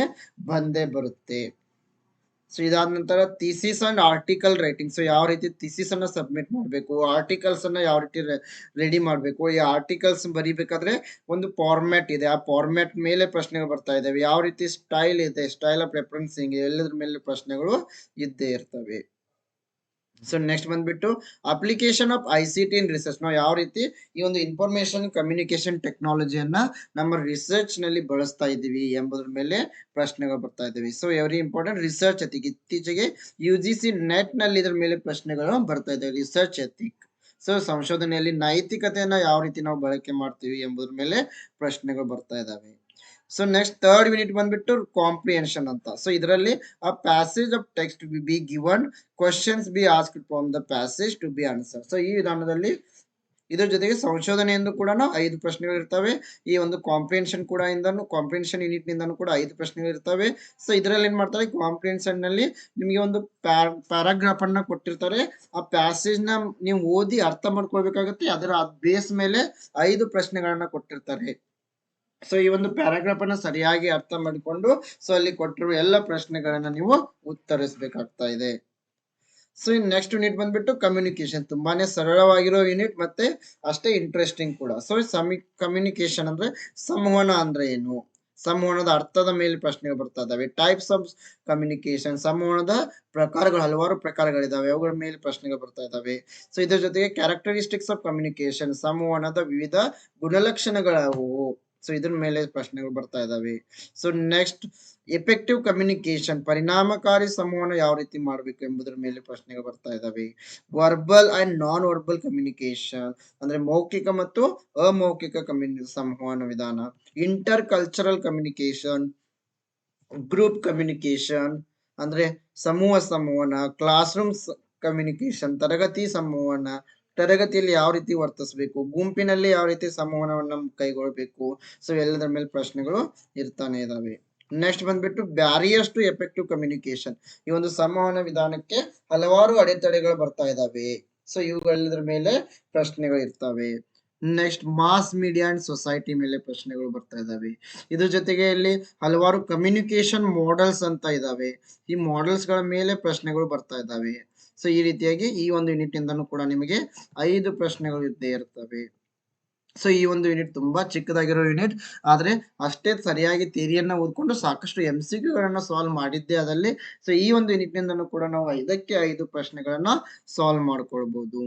ಬಂದೇ ಬರುತ್ತೆ. ಸೊ ಇದಾದ ನಂತರ thesis and article writing so ಯಾವ ರೀತಿ ಥೀಸಿಸ್ ಅನ್ನ ಸಬ್ಮಿಟ್ ಮಾಡಬೇಕು ಆರ್ಟಿಕಲ್ಸ್ ಅನ್ನ ಯಾವ ರೀತಿ ರೆಡಿ ಮಾಡಬೇಕು, ಈ ಆರ್ಟಿಕಲ್ಸ್ ಬರೀಬೇಕಾದ್ರೆ ಒಂದು ಫಾರ್ಮ್ಯಾಟ್ ಇದೆ. ಆ ಫಾರ್ಮ್ಯಾಟ್ ಮೇಲೆ ಪ್ರಶ್ನೆಗಳು ಬರ್ತಾ ಇದಾವೆ. ಯಾವ ರೀತಿ ಸ್ಟೈಲ್ ಇದೆ ಸ್ಟೈಲ್ ಆಫ್ ರೆಫರೆನ್ಸಿಂಗ್ ಎಲ್ಲದ್ರ ಮೇಲೆ ಪ್ರಶ್ನೆಗಳು ಇದ್ದೇ ಇರ್ತವೆ. ಸೊ ನೆಕ್ಸ್ಟ್ ಬಂದ್ಬಿಟ್ಟು application of I C T in research ನಾವು ಯಾವ ರೀತಿ ಈ ಒಂದು ಇನ್ಫಾರ್ಮೇಶನ್ ಕಮ್ಯುನಿಕೇಶನ್ ಟೆಕ್ನಾಲಜಿಯನ್ನ ನಮ್ಮ ರಿಸರ್ಚ್ನಲ್ಲಿ ಬಳಸ್ತಾ ಇದ್ದೀವಿ ಎಂಬುದ್ರ ಮೇಲೆ ಪ್ರಶ್ನೆಗಳು ಬರ್ತಾ ಇದ್ದೀವಿ. So every important research ethic ಇತ್ತೀಚೆಗೆ ಯು ಜಿ ಸಿ ನೆಟ್ನಲ್ಲಿ ಇದ್ರ ಮೇಲೆ ಪ್ರಶ್ನೆಗಳು ಬರ್ತಾ ಇದ್ದಾವೆ. ರಿಸರ್ಚ್ ಎಥಿಕ್ ಸೊ ಸಂಶೋಧನೆಯಲ್ಲಿ ನೈತಿಕತೆಯನ್ನ ಯಾವ ರೀತಿ ನಾವು ಬಳಕೆ ಮಾಡ್ತೀವಿ ಎಂಬುದ್ರ ಮೇಲೆ ಪ್ರಶ್ನೆಗಳು ಬರ್ತಾ ಇದ್ದಾವೆ. ಸೊ ನೆಕ್ಸ್ಟ್ ಥರ್ಡ್ ಯೂನಿಟ್ ಬಂದ್ಬಿಟ್ಟು ಕಾಂಪ್ರಿಹೆನ್ಷನ್ ಅಂತ. ಸೊ ಇದರಲ್ಲಿ ಆ passage of text be given questions be ask from the passage to be answer so ಈ ವಿಧಾನದಲ್ಲಿ ಇದರ ಜೊತೆಗೆ ಸಂಶೋಧನೆಯಿಂದ ಕೂಡ ಐದು ಪ್ರಶ್ನೆಗಳು ಇರ್ತವೆ. ಈ ಒಂದು ಕಾಂಪ್ರಿಹೆನ್ಷನ್ ಕೂಡ ಇಂದನು ಕಾಂಪ್ರಿಹೆನ್ಷನ್ ಯೂನಿಟ್ ನಿಂದನು ಕೂಡ ಐದು ಪ್ರಶ್ನೆಗಳು ಇರ್ತವೆ. ಸೊ ಇದರಲ್ಲಿ ಏನ್ ಮಾಡ್ತಾರೆ? ಕಾಂಪ್ರಿಹೆನ್ಷನ್ನಲ್ಲಿ ನಿಮಗೆ ಒಂದು ಪ್ಯಾರಾಗ್ರಾಫ್ ಅನ್ನ ಕೊಟ್ಟಿರ್ತಾರೆ. ಆ ಪ್ಯಾಸೇಜ್ನ ನೀವು ಓದಿ ಅರ್ಥ ಮಾಡ್ಕೊಳ್ಬೇಕಾಗತ್ತೆ. ಅದರ ಬೇಸ್ ಮೇಲೆ ಐದು ಪ್ರಶ್ನೆಗಳನ್ನ ಕೊಟ್ಟಿರ್ತಾರೆ. ಸೊ ಈ ಒಂದು ಪ್ಯಾರಾಗ್ರಾಫ್ ಅನ್ನ ಸರಿಯಾಗಿ ಅರ್ಥ ಮಾಡಿಕೊಂಡು ಸೊ ಅಲ್ಲಿ ಕೊಟ್ಟಿರುವ ಎಲ್ಲ ಪ್ರಶ್ನೆಗಳನ್ನ ನೀವು ಉತ್ತರಿಸಬೇಕಾಗ್ತಾ ಇದೆ. ಸೊ ಇನ್ ನೆಕ್ಸ್ಟ್ ಯೂನಿಟ್ ಬಂದ್ಬಿಟ್ಟು ಕಮ್ಯುನಿಕೇಶನ್ ತುಂಬಾನೇ ಸರಳವಾಗಿರೋ ಯೂನಿಟ್ ಮತ್ತೆ ಅಷ್ಟೇ ಇಂಟ್ರೆಸ್ಟಿಂಗ್ ಕೂಡ. ಸೊ ಸಮಿ ಕಮ್ಯುನಿಕೇಶನ್ ಅಂದ್ರೆ ಸಂವಹನ ಅಂದ್ರೆ ಏನು? ಸಂವಹನದ ಅರ್ಥದ ಮೇಲೆ ಪ್ರಶ್ನೆಗಳು ಬರ್ತಾ ಇದಾವೆ ಟೈಪ್ಸ್ ಆಫ್ ಕಮ್ಯುನಿಕೇಶನ್ ಸಂವಹನದ ಪ್ರಕಾರಗಳು, ಹಲವಾರು ಪ್ರಕಾರಗಳಿದಾವೆ ಅವುಗಳ ಮೇಲೆ ಪ್ರಶ್ನೆಗಳು ಬರ್ತಾ ಇದಾವೆ ಸೊ ಇದ್ರ ಜೊತೆಗೆ ಕ್ಯಾರೆಕ್ಟರಿಸ್ಟಿಕ್ಸ್ ಆಫ್ ಕಮ್ಯುನಿಕೇಶನ್ ಸಂವಹನದ ವಿವಿಧ ಗುಣಲಕ್ಷಣಗಳಾವುವು ಸೊ ಇದ್ರ ಮೇಲೆ ಪ್ರಶ್ನೆಗಳು ಬರ್ತಾ ಇದಾವೆ. ಸೊ ನೆಕ್ಸ್ಟ್ ಎಫೆಕ್ಟಿವ್ ಕಮ್ಯುನಿಕೇಶನ್ ಪರಿಣಾಮಕಾರಿ ಸಂವಹನ ಯಾವ ರೀತಿ ಮಾಡಬೇಕು ಎಂಬುದರ ಮೇಲೆ ಪ್ರಶ್ನೆಗಳು ಬರ್ತಾ ಇದಾವೆ. Verbal and non verbal communication ಅಂದ್ರೆ ಮೌಖಿಕ ಮತ್ತು ಅಮೌಖಿಕ ಕಮ್ಯುನಿ, ಸಂವಹನ ವಿಧಾನ. Intercultural communication group communication ಅಂದ್ರೆ ಸಮೂಹ ಸಂವಹನ ಕ್ಲಾಸ್ ರೂಮ್ ಕಮ್ಯುನಿಕೇಶನ್ ತರಗತಿ ಸಂವಹನ ತರಗತಿಯಲ್ಲಿ ಯಾವ ರೀತಿ ವರ್ತಿಸಬೇಕು, ಗುಂಪಿನಲ್ಲಿ ಯಾವ ರೀತಿ ಸಂವಹನವನ್ನು ಕೈಗೊಳ್ಳಬೇಕು ಸೊ ಎಲ್ಲದರ ಮೇಲೆ ಪ್ರಶ್ನೆಗಳು ಇರ್ತಾನೆ ಇದಾವೆ. ನೆಕ್ಸ್ಟ್ ಬಂದ್ಬಿಟ್ಟು ಬ್ಯಾರಿಯರ್ಸ್ ಟು ಎಫೆಕ್ಟಿವ್ ಕಮ್ಯುನಿಕೇಶನ್ ಈ ಒಂದು ಸಂವಹನ ವಿಧಾನಕ್ಕೆ ಹಲವಾರು ಅಡೆತಡೆಗಳು ಬರ್ತಾ ಇದಾವೆ. ಸೊ ಇವುಗಳೆಲ್ಲದರ ಮೇಲೆ ಪ್ರಶ್ನೆಗಳು ಇರ್ತವೆ. Next mass media and society ಮೇಲೆ ಪ್ರಶ್ನೆಗಳು ಬರ್ತಾ ಇದಾವೆ. ಇದ್ರ ಜೊತೆಗೆ ಇಲ್ಲಿ ಹಲವಾರು ಕಮ್ಯುನಿಕೇಶನ್ ಮಾಡೆಲ್ಸ್ ಅಂತ ಇದಾವೆ. ಈ ಮಾಡೆಲ್ಸ್ಗಳ ಮೇಲೆ ಪ್ರಶ್ನೆಗಳು ಬರ್ತಾ ಇದಾವೆ. ಸೊ ಈ ರೀತಿಯಾಗಿ ಈ ಒಂದು ಯೂನಿಟ್ ಇಂದನು ಕೂಡ ನಿಮಗೆ ಐದು ಪ್ರಶ್ನೆಗಳು ಇದ್ದೇ ಇರ್ತವೆ. ಸೊ ಈ ಒಂದು ಯೂನಿಟ್ ತುಂಬಾ ಚಿಕ್ಕದಾಗಿರೋ ಯೂನಿಟ್ ಆದ್ರೆ ಅಷ್ಟೇ ಸರಿಯಾಗಿ ಥಿಯರಿಯನ್ನ ಓದ್ಕೊಂಡು ಸಾಕಷ್ಟು ಎಂ ಸಿ ಕ್ಯೂಗಳನ್ನ ಸಾಲ್ವ್ ಮಾಡಿದ್ದೆ ಅದಲ್ಲಿ ಸೊ ಈ ಒಂದು ಯೂನಿಟ್ ನಿಂದನೂ ಕೂಡ ನಾವು ಐದಕ್ಕೆ ಐದು ಪ್ರಶ್ನೆಗಳನ್ನ ಸಾಲ್ವ್ ಮಾಡ್ಕೊಳ್ಬಹುದು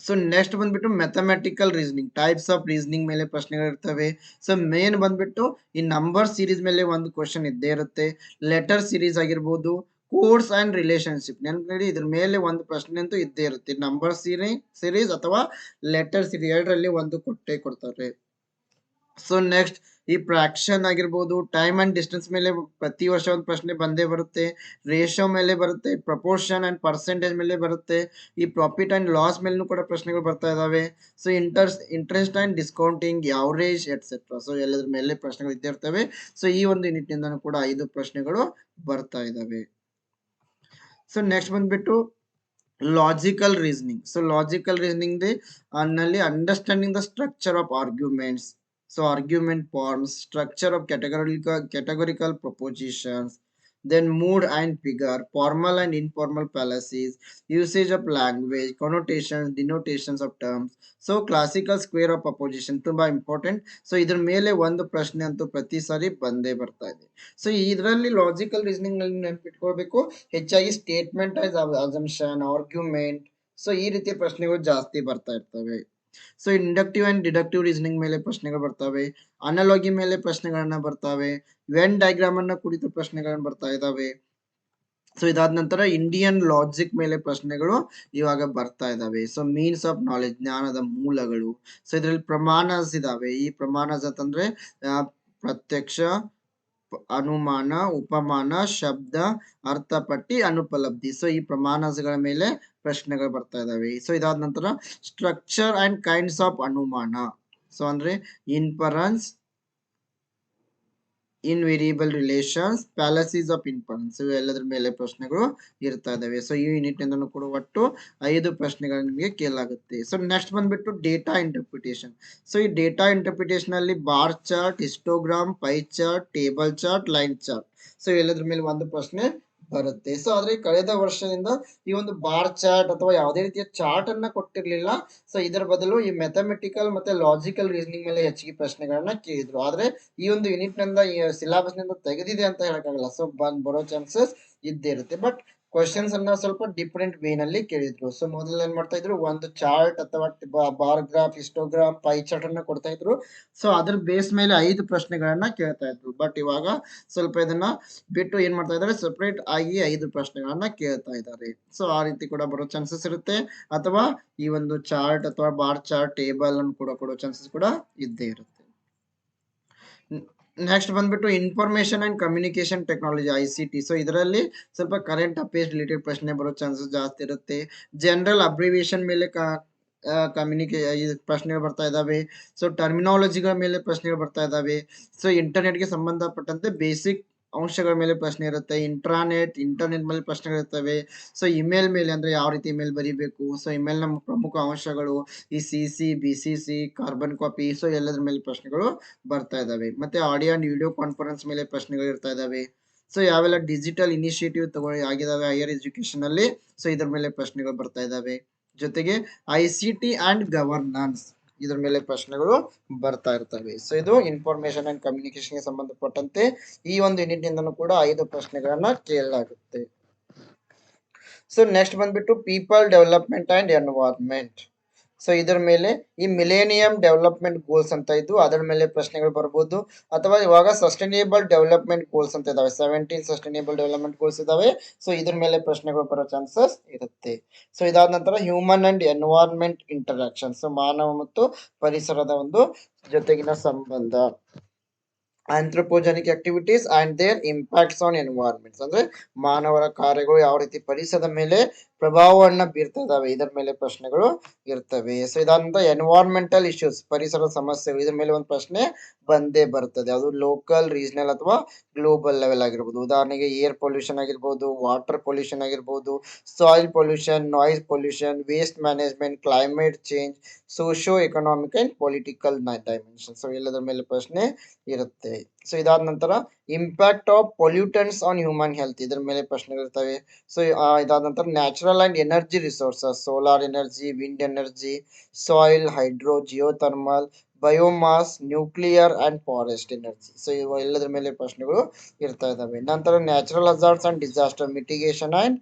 ಸೊ ನೆಕ್ಸ್ಟ್ ಬಂದ್ಬಿಟ್ಟು mathematical reasoning types of reasoning ಮೇಲೆ ಪ್ರಶ್ನೆಗಳು ಇರ್ತವೆ. ಸೊ ಮೇನ್ ಬಂದ್ಬಿಟ್ಟು ಈ ನಂಬರ್ ಸೀರೀಸ್ ಮೇಲೆ ಒಂದು ಕ್ವಶನ್ ಇದ್ದೇ ಇರುತ್ತೆ. ಲೆಟರ್ ಸೀರೀಸ್ ಆಗಿರ್ಬೋದು ಕೋರ್ಸ್ ಅಂಡ್ ರಿಲೇಶನ್ಶಿಪ್ ನೆನಪಿಡಿ ಇದ್ರ ಮೇಲೆ ಒಂದು ಪ್ರಶ್ನೆ ಅಂತೂ ಇದ್ದೇ ಇರುತ್ತೆ. ನಂಬರ್ ಸೀರಿ ಸೀರೀಸ್ ಅಥವಾ ಲೆಟರ್ ಸೀರೀಸ್ ಎರಡರಲ್ಲಿ ಒಂದು ಕೊಟ್ಟೆ ಕೊಡ್ತಾರೆ. ಸೊ ನೆಕ್ಸ್ಟ್ ಈ ಪ್ರಾಕ್ಷನ್ ಆಗಿರ್ಬೋದು ಟೈಮ್ ಅಂಡ್ ಡಿಸ್ಟೆನ್ಸ್ ಮೇಲೆ ಪ್ರತಿ ವರ್ಷ ಒಂದು ಪ್ರಶ್ನೆ ಬಂದೇ ಬರುತ್ತೆ. ರೇಷೋ ಮೇಲೆ ಬರುತ್ತೆ ಪ್ರಪೋರ್ಷನ್ ಅಂಡ್ ಪರ್ಸೆಂಟೇಜ್ ಮೇಲೆ ಬರುತ್ತೆ. ಈ ಪ್ರಾಫಿಟ್ ಅಂಡ್ ಲಾಸ್ ಮೇಲೂ ಕೂಡ ಪ್ರಶ್ನೆಗಳು ಬರ್ತಾ ಇದಾವೆ. So interest interest and discounting average etcetera so ಎಲ್ಲದ್ರ ಮೇಲೆ ಪ್ರಶ್ನೆಗಳು ಇದ್ದೇ ಇರ್ತವೆ. ಸೊ ಈ ಒಂದು ಯೂನಿಟ್ ನಿಂದನೂ ಕೂಡ ಐದು ಪ್ರಶ್ನೆಗಳು ಬರ್ತಾ ಇದಾವೆ. ಸೊ ನೆಕ್ಸ್ಟ್ ಬಂದ್ಬಿಟ್ಟು logical reasoning so logical ರೀಸನಿಂಗ್ನಲ್ಲಿ understanding the structure of arguments so argument forms structure of categorical categorical propositions. Then mood and figure, formal and informal fallacies, usage of language, connotations, denotations of terms. So classical square of opposition ತುಂಬಾ ಇಂಪಾರ್ಟೆಂಟ್ ಸೊ ಇದ್ರ ಮೇಲೆ ಒಂದು ಪ್ರಶ್ನೆ ಅಂತೂ ಪ್ರತಿ ಸಾರಿ ಬಂದೇ ಬರ್ತಾ ಇದೆ. ಸೊ ಇದರಲ್ಲಿ ಲಾಜಿಕಲ್ ರೀಸನಿಂಗ್ ಅಲ್ಲಿ ನೆನ್ಪಿಟ್ಕೊಳ್ಬೇಕು. ಹೆಚ್ಚಾಗಿ statement as assumption argument so ಈ ರೀತಿಯ ಪ್ರಶ್ನೆಗಳು ಜಾಸ್ತಿ ಬರ್ತಾ ಇರ್ತವೆ. So inductive and deductive reasoning ಮೇಲೆ ಪ್ರಶ್ನೆಗಳು ಬರ್ತವೆ. ಅನಲಾಗಿ ಮೇಲೆ ಪ್ರಶ್ನೆಗಳನ್ನ ಬರ್ತವೆ. ವೆನ್ ಡಯಾಗ್ರಾಮ್ ಅನ್ನ ಕುರಿತು ಪ್ರಶ್ನೆಗಳನ್ನ ಬರ್ತಾ ಇದಾವೆ. ಸೊ ಇದಾದ ನಂತರ ಇಂಡಿಯನ್ ಲಾಜಿಕ್ ಮೇಲೆ ಪ್ರಶ್ನೆಗಳು ಇವಾಗ ಬರ್ತಾ ಇದಾವೆ. ಸೊ ಮೀನ್ಸ್ ಆಫ್ ನಾಲೆಜ್ ಜ್ಞಾನದ ಮೂಲಗಳು. ಸೊ ಇದರಲ್ಲಿ ಪ್ರಮಾಣಸ್ ಇದಾವೆ. ಈ ಪ್ರಮಾಣಸ್ ಅಂತಂದ್ರೆ ಪ್ರತ್ಯಕ್ಷ ಅನುಮಾನ, ಉಪಮಾನ, ಶಬ್ದ, ಅರ್ಥಪಟ್ಟಿ, ಅನುಪಲಬ್ಧಿ. ಸೊ ಈ ಪ್ರಮಾಣಗಳ ಮೇಲೆ ಪ್ರಶ್ನೆಗಳು ಬರ್ತಾ ಇದಾವೆ. ಸೊ ಇದಾದ ನಂತರ ಸ್ಟ್ರಕ್ಚರ್ ಅಂಡ್ ಕೈಂಡ್ಸ್ ಆಫ್ ಅನುಮಾನ. ಸೊ ಅಂದ್ರೆ inference invariable relations fallacies of inference ಇವೆಲ್ಲದರ ಮೇಲೆ ಪ್ರಶ್ನೆಗಳು ಇರ್ತಾ ಇದಾವೆ ಸೊ ಈ ಯೂನಿಟ್ ಇಂದನೂ ಕೂಡ ಒಟ್ಟು ಐದು ಪ್ರಶ್ನೆಗಳು ನಿಮಗೆ ಕೇಳಲಾಗುತ್ತೆ. ಸೊ ನೆಕ್ಸ್ಟ್ ಬಂದ್ಬಿಟ್ಟು ಡೇಟಾ ಇಂಟರ್ಪ್ರಿಟೇಷನ್ ಸೊ ಈ ಡೇಟಾ ಇಂಟರ್ಪ್ರಿಟೇಷನ್ ಅಲ್ಲಿ bar chart histogram pie chart table chart line chart so ಎಲ್ಲದ್ರ ಮೇಲೆ ಒಂದು ಪ್ರಶ್ನೆ ಬರುತ್ತೆ. ಸೊ ಆದ್ರೆ ಕಳೆದ ವರ್ಷದಿಂದ ಈ ಒಂದು ಬಾರ್ ಚಾರ್ಟ್ ಅಥವಾ ಯಾವುದೇ ರೀತಿಯ ಚಾರ್ಟ್ ಅನ್ನ ಕೊಟ್ಟಿರ್ಲಿಲ್ಲ. ಸೊ ಇದರ ಬದಲು ಈ ಮೆಥಮೆಟಿಕಲ್ ಮತ್ತೆ ಲಾಜಿಕಲ್ ರೀಸನಿಂಗ್ ಮೇಲೆ ಹೆಚ್ಚಿಗೆ ಪ್ರಶ್ನೆಗಳನ್ನ ಕೇಳಿದ್ರು. ಆದ್ರೆ ಈ ಒಂದು ಯೂನಿಟ್ನಿಂದ ಸಿಲೆಬಸ್ನಿಂದ ತೆಗೆದಿದೆ ಅಂತ ಹೇಳಕ್ಕಾಗಲ್ಲ. ಸೊ ಬಂದ್ ಬರೋ ಚಾನ್ಸಸ್ ಇದ್ದೇ ಇರುತ್ತೆ. ಬಟ್ ಕ್ವಶನ್ಸ್ ಅನ್ನ ಸ್ವಲ್ಪ ಡಿಫ್ರೆಂಟ್ ವೇ ನಲ್ಲಿ ಕೇಳಿದ್ರು. ಸೊ ಮೊದಲು ಏನ್ ಮಾಡ್ತಾ ಇದ್ರು? ಒಂದು ಚಾರ್ಟ್ ಅಥವಾ bar graph histograph pie chart ಅನ್ನ ಕೊಡ್ತಾ ಇದ್ರು. ಸೊ ಅದ್ರ ಬೇಸ್ ಮೇಲೆ ಐದು ಪ್ರಶ್ನೆಗಳನ್ನ ಕೇಳ್ತಾ ಇದ್ರು. ಬಟ್ ಇವಾಗ ಸ್ವಲ್ಪ ಇದನ್ನ ಬಿಟ್ಟು ಏನ್ ಮಾಡ್ತಾ ಇದ್ದಾರೆ ಸೆಪರೇಟ್ ಆಗಿ ಐದು ಪ್ರಶ್ನೆಗಳನ್ನ ಕೇಳ್ತಾ ಇದ್ದಾರೆ ಸೊ ಆ ರೀತಿ ಕೂಡ ಬರೋ ಚಾನ್ಸಸ್ ಇರುತ್ತೆ. ಅಥವಾ ಈ ಒಂದು ಚಾರ್ಟ್ ಅಥವಾ ಬಾರ್ ಚಾರ್ಟ್ ಟೇಬಲ್ ಅನ್ನು ಕೂಡ ಕೊಡೋ ಚಾನ್ಸಸ್ ಕೂಡ ಇದ್ದೇ ಇರುತ್ತೆ. ನೆಕ್ಸ್ಟ್ ಬಂದ್ಬಿಟ್ಟು information and communication technology I C T so ಇದರಲ್ಲಿ ಸ್ವಲ್ಪ ಕರೆಂಟ್ ಅಫೇರ್ಸ್ ರಿಲೇಟೆಡ್ ಪ್ರಶ್ನೆ ಬರೋ ಚಾನ್ಸಸ್ ಜಾಸ್ತಿ ಇರುತ್ತೆ. ಜನರಲ್ ಅಬ್ರಿವಿಯೇಷನ್ ಮೇಲೆ ಕಮ್ಯುನಿಕೇ ಪ್ರಶ್ನೆಗಳು ಬರ್ತಾ ಇದ್ದಾವೆ. ಸೊ ಟರ್ಮಿನಾಲಜಿಗಳ ಮೇಲೆ ಪ್ರಶ್ನೆಗಳು ಬರ್ತಾ ಇದ್ದಾವೆ. ಸೊ ಇಂಟರ್ನೆಟ್ಗೆ ಸಂಬಂಧಪಟ್ಟಂತೆ ಬೇಸಿಕ್ ಅಂಶಗಳ ಮೇಲೆ ಪ್ರಶ್ನೆ ಇರುತ್ತೆ ಇಂಟ್ರಾನೆಟ್ ಇಂಟರ್ನೆಟ್ ಮೇಲೆ ಪ್ರಶ್ನೆಗಳು ಇರ್ತವೆ. ಸೊ ಇಮೇಲ್ ಮೇಲೆ ಅಂದ್ರೆ ಯಾವ ರೀತಿ ಇಮೇಲ್ ಬರೀಬೇಕು? ಸೊ ಇಮೇಲ್ನ ಪ್ರಮುಖ ಅಂಶಗಳು ಈ C C B C C carbon copy so ಎಲ್ಲದ್ರ ಮೇಲೆ ಪ್ರಶ್ನೆಗಳು ಬರ್ತಾ ಇದಾವೆ. ಮತ್ತೆ ಆಡಿಯೋ ಅಂಡ್ ವಿಡಿಯೋ ಕಾನ್ಫರೆನ್ಸ್ ಮೇಲೆ ಪ್ರಶ್ನೆಗಳು ಇರ್ತಾ ಇದಾವೆ. ಸೊ ಯಾವೆಲ್ಲ ಡಿಜಿಟಲ್ ಇನಿಷಿಯೇಟಿವ್ ತಗೊಳ್ಳಿ ಆಗಿದಾವೆ ಹೈಯರ್ ಎಜುಕೇಶನ್ ಅಲ್ಲಿ? ಸೊ ಇದ್ರ ಮೇಲೆ ಪ್ರಶ್ನೆಗಳು ಬರ್ತಾ ಇದಾವೆ. ಜೊತೆಗೆ I C T and governance ಇದ್ರ ಮೇಲೆ ಪ್ರಶ್ನೆಗಳು ಬರ್ತಾ ಇರ್ತವೆ. ಸೊ ಇದು ಇನ್ಫಾರ್ಮೇಶನ್ ಅಂಡ್ ಕಮ್ಯುನಿಕೇಶನ್ಗೆ ಸಂಬಂಧಪಟ್ಟಂತೆ ಈ ಒಂದು ಯೂನಿಟ್ ನಿಂದನೂ ಕೂಡ ಐದು ಪ್ರಶ್ನೆಗಳನ್ನ ಕೇಳಲಾಗುತ್ತೆ. ಸೊ ನೆಕ್ಸ್ಟ್ ಬಂದ್ಬಿಟ್ಟು people development and environment so ಇದರ ಮೇಲೆ ಈ ಮಿಲೇನಿಯಂ ಡೆವಲಪ್ಮೆಂಟ್ ಗೋಲ್ಸ್ ಅಂತ ಇದ್ದು ಅದರ ಮೇಲೆ ಪ್ರಶ್ನೆಗಳು ಬರ್ಬೋದು. ಅಥವಾ ಇವಾಗ ಸಸ್ಟೈನೇಬಲ್ ಡೆವಲಪ್ಮೆಂಟ್ ಗೋಲ್ಸ್ ಅಂತ ಇದಾವೆ. ಸೆವೆಂಟೀನ್ ಸಸ್ಟೈನೇಬಲ್ ಡೆವಲಪ್ಮೆಂಟ್ ಗೋಲ್ಸ್ ಇದಾವೆ. ಸೊ ಇದ್ರ ಮೇಲೆ ಪ್ರಶ್ನೆಗಳು ಬರೋ ಚಾನ್ಸಸ್ ಇರುತ್ತೆ. ಸೊ ಇದಾದ ನಂತರ human and environment interaction so ಮಾನವ ಮತ್ತು ಪರಿಸರದ ಒಂದು ಜೊತೆಗಿನ ಸಂಬಂಧ. Anthropogenic activities and their impacts on environments ಅಂದ್ರೆ ಮಾನವರ ಕಾರ್ಯಗಳು ಯಾವ ರೀತಿ ಪರಿಸರದ ಮೇಲೆ ಪ್ರಭಾವವನ್ನು ಬೀರ್ತಾ ಇದರ ಮೇಲೆ ಪ್ರಶ್ನೆಗಳು ಇರ್ತವೆ. ಸೊ ಇದಾದಂತ ಎನ್ವೈರ್ಮೆಂಟಲ್ ಇಶ್ಯೂಸ್ ಪರಿಸರ ಸಮಸ್ಯೆಗಳು, ಇದರ ಮೇಲೆ ಒಂದು ಪ್ರಶ್ನೆ ಬಂದೇ ಬರ್ತದೆ. ಅದು ಲೋಕಲ್ ರೀಜನಲ್ ಅಥವಾ ಗ್ಲೋಬಲ್ ಲೆವೆಲ್ ಆಗಿರ್ಬೋದು. ಉದಾಹರಣೆಗೆ ಏರ್ ಪೊಲ್ಯೂಷನ್ ಆಗಿರ್ಬೋದು ವಾಟರ್ ಪೊಲ್ಯೂಷನ್ ಆಗಿರ್ಬೋದು soil pollution noise pollution waste management climate change socio economic and political dimension so ಎಲ್ಲದರ ಮೇಲೆ ಪ್ರಶ್ನೆ ಇರುತ್ತೆ. ಸೊ ಇದಾದ ನಂತರ impact of pollutants on human health ಇದ್ರ ಮೇಲೆ ಪ್ರಶ್ನೆಗಳಿರ್ತವೆ ಸೊ ಇದಾದ ನಂತರ natural and energy resources solar energy wind energy soil hydro geothermal biomass nuclear and forest energy so ಇವು ಎಲ್ಲದರ ಮೇಲೆ ಪ್ರಶ್ನೆಗಳು ಇರ್ತಾ ಇದಾವೆ. ನಂತರ natural hazards and disaster mitigation and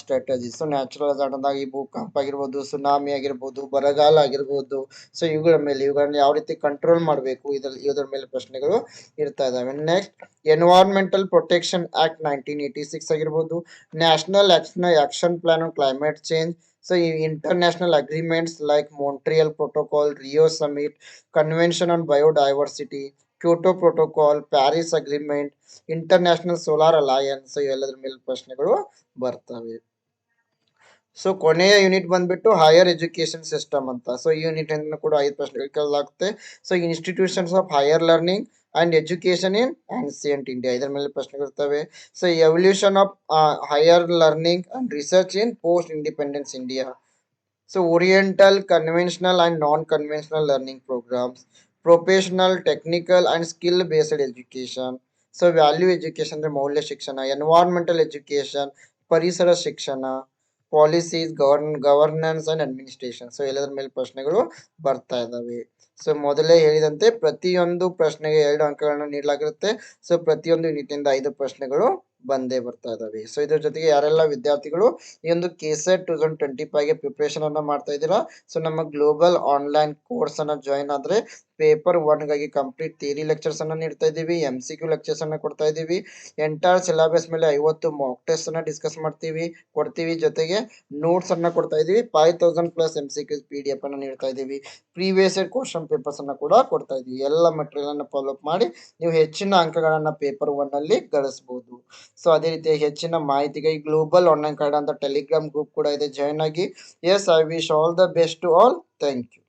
strategy so natural hazard ಅಂದಾಗ ಈ ಭೂಕಂಪ ಆಗಿರ್ಬೋದು ಸುನಾಮಿ ಆಗಿರ್ಬೋದು, ಬರಗಾಲ ಆಗಿರ್ಬೋದು. ಸೊ ಇವುಗಳ ಮೇಲೆ ಇವುಗಳನ್ನ ಯಾವ ರೀತಿ ಕಂಟ್ರೋಲ್ ಮಾಡಬೇಕು? ಇದರಲ್ಲಿ ಇದರ ಮೇಲೆ ಪ್ರಶ್ನೆಗಳು ಇರ್ತಾ ಇದಾವೆ. Next environmental protection act nineteen eighty six ಆಗಿರ್ಬೋದು. National action action plan on climate change so ಈ international agreements like Montreal protocol Rio summit convention on biodiversity Kyoto protocol Paris agreement international solar alliance ಇವೆಲ್ಲದ್ರ ಮೇಲೆ ಪ್ರಶ್ನೆಗಳು ಬರ್ತವೆ. ಸೊ ಕೊನೆಯ ಯೂನಿಟ್ ಬಂದ್ಬಿಟ್ಟು ಹೈಯರ್ ಎಜುಕೇಶನ್ ಸಿಸ್ಟಮ್ ಅಂತ. ಸೊ ಈ ಯೂನಿಟ್ ಕೂಡ ಐದು ಪ್ರಶ್ನೆಗಳು ಕೇಳಲಾಗುತ್ತೆ. So institutions of higher learning and education in ancient India ಇದರ ಮೇಲೆ ಪ್ರಶ್ನೆಗಳಿರ್ತವೆ so evolution of higher learning and research in post independence India so oriental conventional and non conventional learning programmes professional technical and skill based education so value education ಅಂದ್ರೆ ಮೌಲ್ಯ ಶಿಕ್ಷಣ ಎನ್ವೈರ್ಮೆಂಟಲ್ ಎಜುಕೇಶನ್ ಪರಿಸರ ಶಿಕ್ಷಣ policies govern governance and administration so ಎಲ್ಲದರ ಮೇಲೆ ಪ್ರಶ್ನೆಗಳು ಬರ್ತಾ ಇದ್ದಾವೆ. ಸೊ ಮೊದಲೇ ಹೇಳಿದಂತೆ ಪ್ರತಿಯೊಂದು ಪ್ರಶ್ನೆಗೆ ಎರಡು ಅಂಕಗಳನ್ನು ನೀಡಲಾಗಿರುತ್ತೆ. ಸೊ ಪ್ರತಿಯೊಂದು ಯೂನಿಟ್ನಿಂದ ಐದು ಪ್ರಶ್ನೆಗಳು ಬಂದೇ ಬರ್ತಾ ಇದಾವೆ. ಸೊ ಇದ್ರ ಜೊತೆಗೆ ಯಾರೆಲ್ಲ ವಿದ್ಯಾರ್ಥಿಗಳು ಈ ಒಂದು ಕೆಸೆಟ್ ಟೂ ತೌಸಂಡ್ ಟ್ವೆಂಟಿ ಫೈವ್ಗೆ ಪ್ರಿಪ್ರೇಷನ್ ಅನ್ನ ಮಾಡ್ತಾ ಇದ್ದೀರಾ? ಸೊ ನಮ್ಮ ಗ್ಲೋಬಲ್ ಆನ್ಲೈನ್ ಕೋರ್ಸ್ ಅನ್ನ ಜಾಯಿನ್ ಆದ್ರೆ ಪೇಪರ್ ಒನ್ಗಾಗಿ ಕಂಪ್ಲೀಟ್ ಥಿಯರಿ ಲೆಕ್ಚರ್ಸ್ ಅನ್ನ ನೀಡ್ತಾ ಇದ್ದೀವಿ ಎಂ ಸಿ ಕ್ಯೂ ಲೆಕ್ಚರ್ಸ್ ಅನ್ನ ಕೊಡ್ತಾ ಇದೀವಿ ಎಂಟೈರ್ ಸಿಲೆಬಸ್ ಮೇಲೆ ಐವತ್ತು ಮಾಕ್ ಟೆಸ್ಟ್ ಅನ್ನ ಡಿಸ್ಕಸ್ ಮಾಡ್ತೀವಿ, ಕೊಡ್ತೀವಿ ಜೊತೆಗೆ ನೋಟ್ಸ್ ಅನ್ನ ಕೊಡ್ತಾ ಇದೀವಿ five thousand plus M C Qs P D F ಅನ್ನ ನೀಡ್ತಾ ಇದ್ದೀವಿ ಪ್ರೀವಿಯಸ್ ಇಯರ್ ಕ್ವಶನ್ ಪೇಪರ್ಸ್ ಅನ್ನ ಕೂಡ ಕೊಡ್ತಾ ಇದೀವಿ ಎಲ್ಲ ಮೆಟೀರಿಯಲ್ ಅನ್ನ ಫಾಲೋ ಅಪ್ ಮಾಡಿ ನೀವು ಹೆಚ್ಚಿನ ಅಂಕಗಳನ್ನ ಪೇಪರ್ ಒನ್ ಅಲ್ಲಿ ಗಳಿಸಬಹುದು ಸೊ ಅದೇ ರೀತಿ ಹೆಚ್ಚಿನ ಮಾಹಿತಿಗೆ ಈ ಗ್ಲೋಬಲ್ ಆನ್ಲೈನ್ ಕಾರ್ಡ್ ಅಂತ ಟೆಲಿಗ್ರಾಮ್ ಗ್ರೂಪ್ ಕೂಡ ಇದೆ. ಜಾಯ್ನ್ ಆಗಿ. Yes I wish all the best to all thank you